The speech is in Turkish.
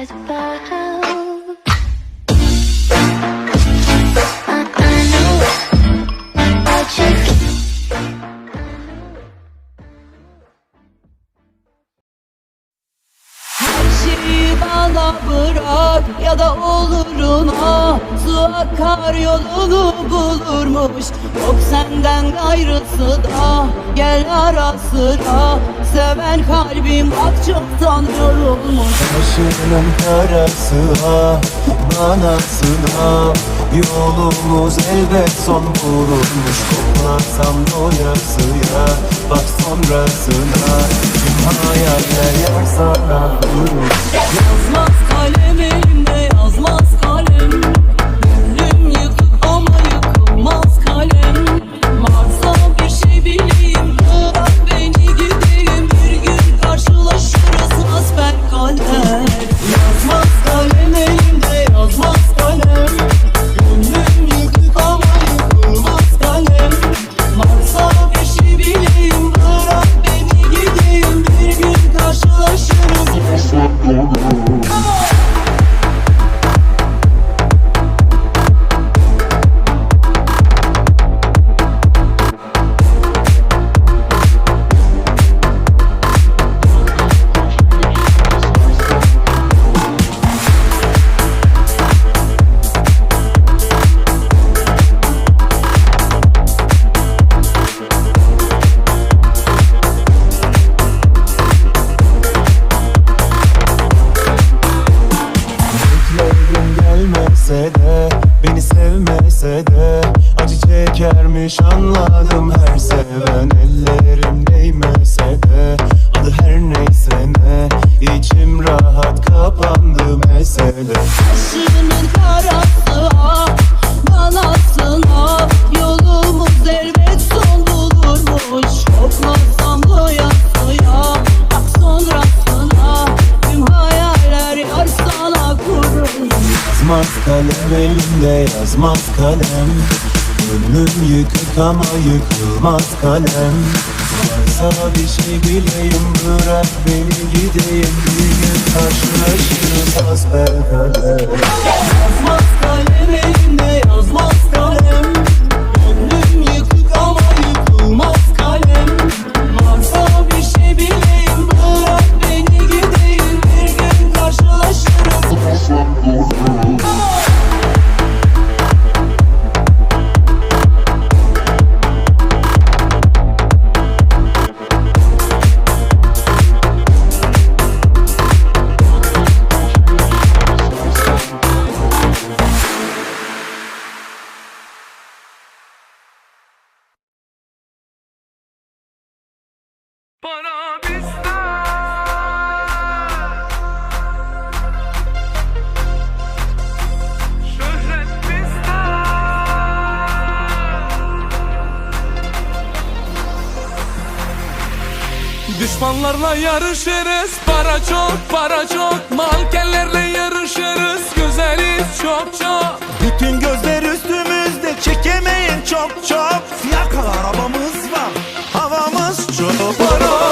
eyes above. Bırak ya da oluruna Su akar yolunu bulurmuş. Yok senden gayrısı da gel ara sıra. Seven kalbim bak çoktan yorulmuş Başının karası ha Manasına Yolumuz elbet son bulurmuş Koklarsam doyasıya Bak sonrasına. Tüm hayaller yar sana Yazmaz kalem elimde yazmaz oh, oh. Gelmese de Beni sevmese de Acı çekermiş anladım her seven. Ellerim değmese de Adı her neyse ne İçim rahat kapandı mesele. Başının karası kalem elimde yazmaz kalem. Gönlüm yıkık ama yıkılmaz kalem. Varsa bir şey bileyim bırak beni gideyim. Bir gün karşılaşırız hasbelkader Yazmaz kalem elimde Düşmanlarla yarışırız. Para çok para çok. Mankenlerle yarışırız. Güzeliz çok çok. Bütün gözler üstümüzde. Çekemeyin çok çok. Fiyakalı arabamız var. Havamız çok. Para